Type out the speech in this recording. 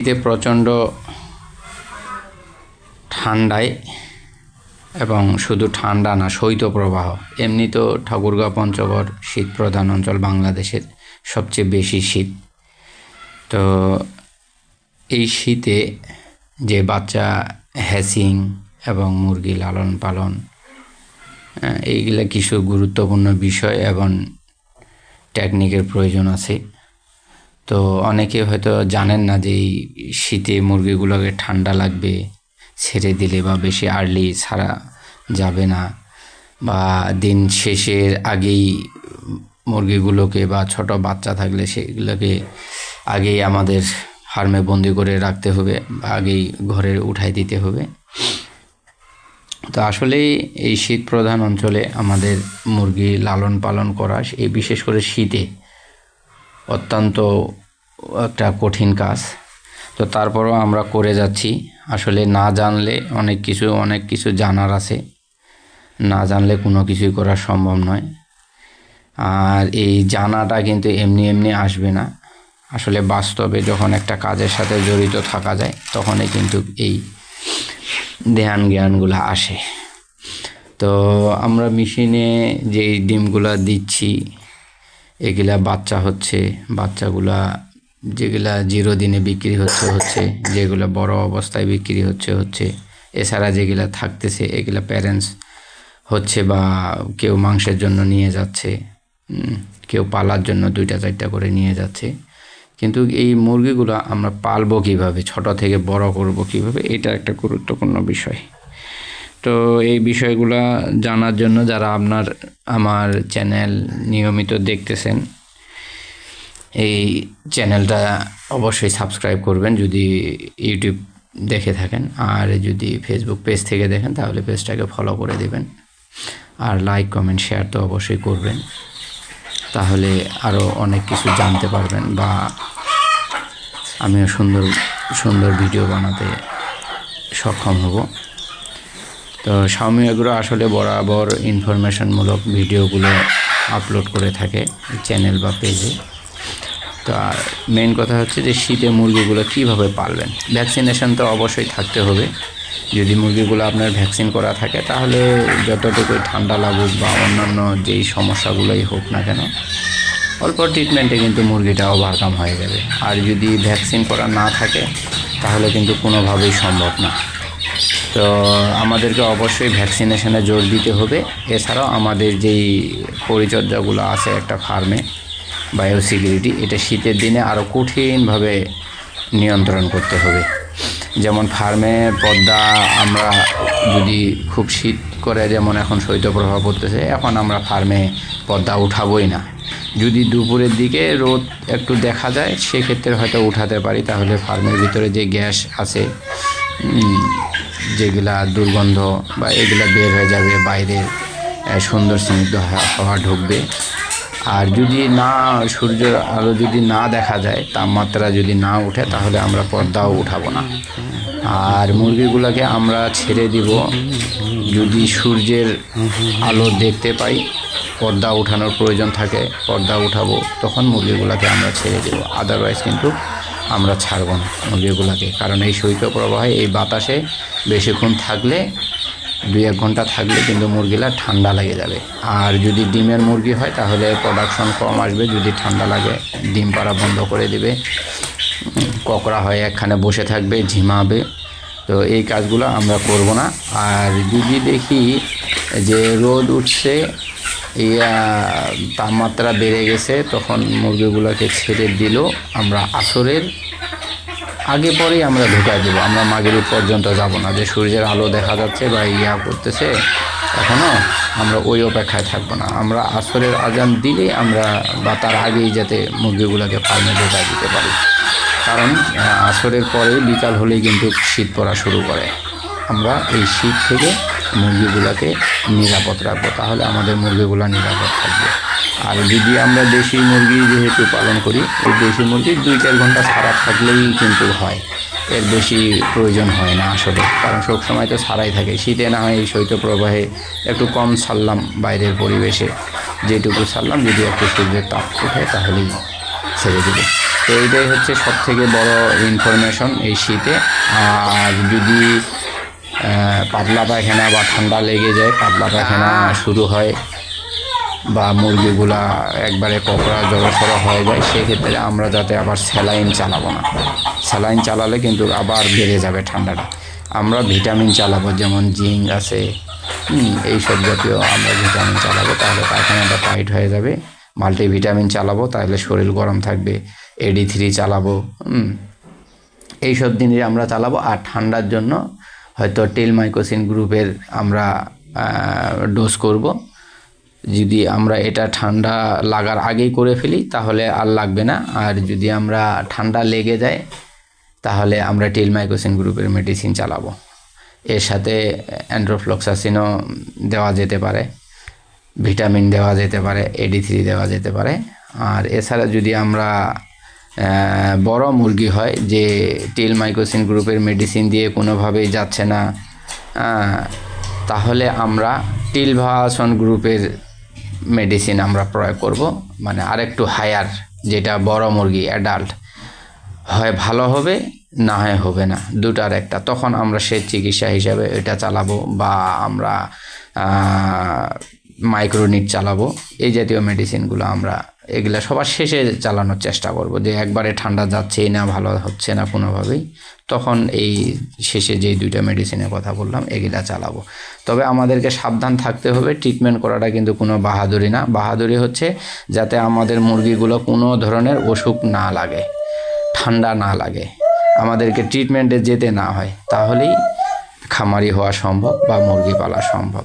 শীতে প্রচণ্ড ঠান্ডায় এবং শুধু ঠান্ডা না শৈত্যপ্রবাহ এমনি তো ঠাকুরগাঁও পঞ্চগড় শীত প্রধান অঞ্চল বাংলাদেশের সবচেয়ে বেশি শীত। তো এই শীতে যে বাচ্চা হ্যাসিং এবং মুরগি লালন পালন এইগুলা কিছু গুরুত্বপূর্ণ বিষয় এবং টেকনিকের প্রয়োজন আছে। তো অনেকে হয়তো জানেন না যে এই শীতে মুরগিগুলোকে ঠান্ডা লাগবে, ছেড়ে দিলে বা বেশি আর্লি ছাড়া যাবে না বা দিন শেষের আগেই মুরগিগুলোকে বা ছোট বাচ্চা থাকলে সেগুলোকে আগেই আমাদের ফার্মে বন্দি করে রাখতে হবে বা আগেই ঘরে উঠাই দিতে হবে। তো আসলেই এই শীত প্রধান অঞ্চলে আমাদের মুরগি লালন পালন করা, এই বিশেষ করে শীতে অত্যন্ত একটা কঠিন কাজ। তো তারপরও আমরা করে যাচ্ছি। আসলে না জানলে অনেক কিছু অনেক কিছু জানার আছে। না জানলে কোনো কিছুই করা সম্ভব নয়। আর এই জানাটা কিন্তু এমনি এমনি আসবে না। আসলে বাস্তবে যখন একটা কাজের সাথে জড়িত থাকা যায়, তখনই কিন্তু এই ধ্যান জ্ঞানগুলো আসে। তো আমরা মেশিনে যেই ডিমগুলো দিচ্ছি এগুলা বাচ্চা হচ্ছে, বাচ্চাগুলা যেগুলা জিরো দিনে বিক্রি হচ্ছে হচ্ছে, যেগুলো বড় অবস্থায় বিক্রি হচ্ছে হচ্ছে। এছাড়া যেগুলা থাকতেছে, এগুলা প্যারেন্টস হচ্ছে বা কেউ মাংসের জন্য নিয়ে যাচ্ছে কেউ পালার জন্য দুইটা, চারটা করে নিয়ে যাচ্ছে। কিন্তু এই মুরগিগুলো আমরা পালবো কীভাবে, ছোট থেকে বড় করব কীভাবে, এটা একটা গুরুত্বপূর্ণ বিষয়। তো এই বিষয়গুলো জানার জন্য যারা আপনার, আমার চ্যানেল নিয়মিত দেখতেছেন, এই চ্যানেলটা অবশ্যই সাবস্ক্রাইব করবেন যদি ইউটিউব দেখে থাকেন। আর যদি ফেসবুক পেজ থেকে দেখেন, তাহলে পেজটাকে ফলো করে দেবেন। আর লাইক কমেন্ট শেয়ার তো অবশ্যই করবেন। তাহলে আরও অনেক কিছু জানতে পারবেন বা আমিও সুন্দর সুন্দর ভিডিও বানাতে সক্ষম হব। তো স্বামী এগুলো আসলে বরাবর ইনফরমেশনমূলক ভিডিওগুলো আপলোড করে থাকে চ্যানেল বা পেজে তো আর মেন কথা হচ্ছে যে শীতে মুরগিগুলো কীভাবে পালবেন? ভ্যাকসিনেশন তো অবশ্যই থাকতে হবে। যদি মুরগিগুলো আপনার ভ্যাকসিন করা থাকে, তাহলে যতটুকুই ঠান্ডা লাগুক বা অন্যান্য যেই সমস্যাগুলোই হোক না কেন, অল্প ট্রিটমেন্টে কিন্তু মুরগিটা ওভারকাম হয়ে যাবে। আর যদি ভ্যাকসিন করা না থাকে, তাহলে কিন্তু কোনোভাবেই সম্ভব না। তো আমাদেরকে অবশ্যই ভ্যাকসিনেশনে জোর দিতে হবে। এছাড়াও আমাদের যেই পরিচর্যাগুলো আছে একটা ফার্মে, বায়োসিকিউরিটি, এটা শীতের দিনে আরও কঠিনভাবে নিয়ন্ত্রণ করতে হবে। যেমন ফার্মে পদ্মা আমরা যদি খুব শীত করে যেমন এখন শৈত্যপ্রবাহ পড়তেছে, এখন আমরা ফার্মে পদ্মা উঠাবই না। যদি দুপুরের দিকে রোদ একটু দেখা যায়, সেক্ষেত্রে হয়তো উঠাতে পারি। তাহলে ফার্মের ভিতরে যে গ্যাস আছে যেগুলা দুর্গন্ধ বা এগুলা বের হয়ে যাবে, বাইরে সুন্দর স্নিগ্ধ হাওয়া ঢুকবে। আর যদি না, সূর্য আলো যদি না দেখা যায়, তাপমাত্রা যদি না উঠে, তাহলে আমরা পর্দাও উঠাবো না। আর মুরগিগুলোকে আমরা ছেড়ে দিব। যদি সূর্যের আলো দেখতে পাই, পর্দা উঠানোর প্রয়োজন থাকে, পর্দা উঠাবো, তখন মুরগিগুলোকে আমরা ছেড়ে দেবো। আদারওয়াইজ কিন্তু আমরা ছাড়ব না মুরগিগুলোকে কারণ এই শৈত্যপ্রবাহে এই বাতাসে বেশিক্ষণ থাকলে, দুই এক ঘণ্টা থাকলে কিন্তু মুরগিলা ঠান্ডা লেগে যাবে। আর যদি ডিমের মুরগি হয়, তাহলে প্রোডাকশন কম আসবে। যদি ঠান্ডা লাগে, ডিম পাড়া বন্ধ করে দিবে। ককড়া হয় একখানে বসে থাকবে, ঝিমাবে। তো এই কাজগুলো আমরা করব না। আর যদি দেখি যে রোদ উঠছে আহ, তাপমাত্রা বেড়ে গেছে তখন মুরগিগুলোকে ছেড়ে দিলেও আমরা আসরের আগে পরেই আমরা ঢুকাই দেবো। আমরা মাগরিব পর্যন্ত যাব না। যে সূর্যের আলো দেখা যাচ্ছে বা ইয়া করতেছে এখনও আমরা ওই অপেক্ষায় থাকব না। আমরা আসরের আজান দিলেই আমরা বা তার আগেই যাতে মুরগিগুলোকে ফার্মে ঢোকাই দিতে পারি। কারণ আসরের পরে বিকাল হলেই কিন্তু শীত পড়া শুরু করে। আমরা এই শীত থেকে মুরগিগুলোকে নিরাপদ রাখব, তাহলে আমাদের মুরগিগুলো নিরাপদ থাকবে। আর যদি আমরা দেশি মুরগি যেহেতু পালন করি, এই দেশি মুরগি দুই চার ঘণ্টা ছাড়া থাকলেই কিন্তু হয়। এর বেশি প্রয়োজন হয় না আসলে, কারণ সব সময় তো ছাড়াই থাকে। শীতে না হয় এই শৈত্যপ্রবাহে একটু কম ছাড়লাম বাইরের পরিবেশে। যেটুকু ছাড়লাম, যদি একটু সূর্যের তাপ উঠে তাহলেই ছেড়ে দেবে। তো এইটাই হচ্ছে সব থেকে বড় ইনফরমেশন এই শীতে। আর যদি পাতলা পায়খানা বা ঠান্ডা লেগে যায়, পাতলা পায়খানা শুরু হয় বা মুরগিগুলা একবারে কোকড়া জড়সড় হয়ে যায়, সেক্ষেত্রে আমরা যাতে আবার স্যালাইন চালাবো না। স্যালাইন চালালে কিন্তু আবার বেড়ে যাবে ঠান্ডাটা। আমরা ভিটামিন চালাবো, যেমন জিঙ্ক আছে এইসব জাতীয় আমরা ভিটামিন চালাবো, তাহলে পায়খানাটা টাইট হয়ে যাবে। মাল্টিভিটামিন চালাবো, তাহলে শরীর গরম থাকবে। এডি থ্রি চালাবো এইসব জিনিস আমরা চালাবো। আর ঠান্ডার জন্য হয়তো টেল মাইকোসিন গ্রুপের আমরা ডোজ করব। যদি আমরা এটা ঠান্ডা লাগার আগেই করে ফেলি, তাহলে আর লাগবে না। আর যদি আমরা ঠান্ডা লেগে যায়, তাহলে আমরা টেল মাইকোসিন গ্রুপের মেডিসিন চালাবো। এর সাথে অ্যান্ড্রোফ্লক্সাসিনও দেওয়া যেতে পারে ভিটামিন দেওয়া যেতে পারে এডি থ্রি দেওয়া যেতে পারে। আর এছাড়া যদি আমরা বড় মুরগি হয় যে টিল মাইক্রোসিন গ্রুপের মেডিসিন দিয়ে কোনোভাবেই যাচ্ছে না। তাহলে আমরা টিল ভাসন গ্রুপের মেডিসিন আমরা প্রয়োগ করব। মানে আরেকটু হায়ার যেটা বড় মুরগি অ্যাডাল্ট হয় ভালো হবে, না হয় হবে না, দুটার একটা। তখন আমরা সে চিকিৎসা হিসাবে এটা চালাবো বা আমরা মাইক্রোনিট চালাবো। এই জাতীয় মেডিসিনগুলো আমরা এগুলা সবার শেষে চালানোর চেষ্টা করব, যে একবারে ঠান্ডা যাচ্ছেই না, ভালো হচ্ছে না কোনোভাবেই, তখন এই শেষে যেই দুইটা মেডিসিনের কথা বললাম, এগুলা চালাবো। তবে আমাদেরকে সাবধান থাকতে হবে ট্রিটমেন্ট করাটা কিন্তু কোনো বাহাদুরি না। বাহাদুরি হচ্ছে যাতে আমাদের মুরগিগুলো কোনো ধরনের অসুখ না লাগে, ঠান্ডা না লাগে। আমাদেরকে ট্রিটমেন্টে যেতে না হয়, তাহলেই খামারি হওয়া সম্ভব বা মুরগি পালা সম্ভব।